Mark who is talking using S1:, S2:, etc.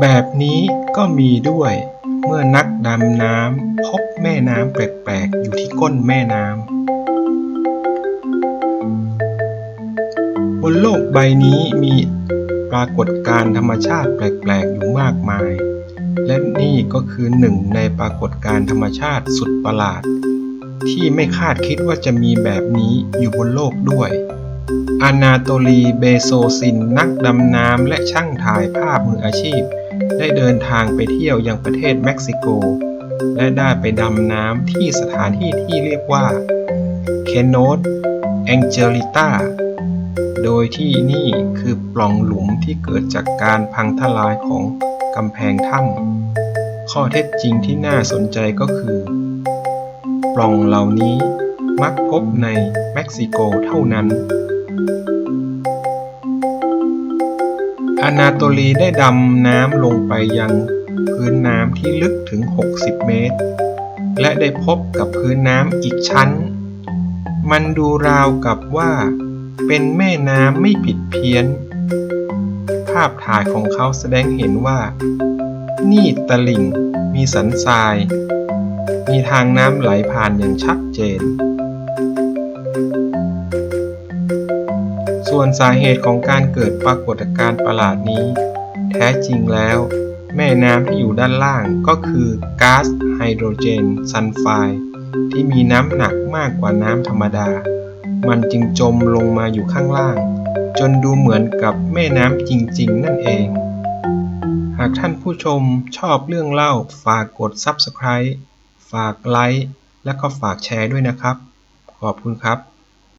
S1: แบบนี้ก็มีด้วย เมื่อนักดำน้ำพบแม่น้ำแปลกๆ อยู่ที่ก้นแม่น้ำบนโลกใบนี้มีปรากฏการธรรมชาติแปลกๆ อยู่มากมาย และนี่ก็คือหนึ่งในปรากฏการธรรมชาติสุดประหลาด ที่ไม่คาดคิดว่าจะมีแบบนี้อยู่บนโลกด้วยอนาโตลี เบโซซิน นักดำน้ำและช่างถ่ายภาพมืออาชีพ ได้เดินทางไปเที่ยวยังประเทศเม็กซิโก และได้ไปดำน้ำที่สถานที่ที่เรียกว่าเคนโนสแองเจลิต้าโดยที่นี่คือปล่องหลุมที่เกิดจากการพังทลายของกำแพงถ้ำข้อเท็จจริงที่น่าสนใจก็คือ ปล่องเหล่านี้มักพบในเม็กซิโกเท่านั้น อนาโตลีได้ดำน้ำลงไปยังพื้นน้ำที่ลึกถึง 60 เมตร และได้พบกับพื้นน้ำอีกชั้น มันดูราวกับว่า เป็นแม่น้ำไม่ผิดเพี้ยน ภาพถ่ายของเขาแสดงเห็นว่า นี่ตลิ่งมีสันทราย มีทางน้ำไหลผ่านอย่างชัดเจน ส่วนสาเหตุของการเกิดปรากฏการณ์ประหลาดนี้ แท้จริงแล้ว แม่น้ำที่อยู่ด้านล่างก็คือก๊าซไฮโดรเจนซัลไฟด์ที่มีน้ำหนักมากกว่าน้ำธรรมดา มันจึงจมลงมาอยู่ข้างล่าง จนดูเหมือนกับแม่น้ำจริง ๆ นั่นเอง หากท่านผู้ชมชอบเรื่องเล่าฝากกด Subscribe ฝากไลค์และก็ฝากแชร์ด้วยนะครับ ขอบคุณครับ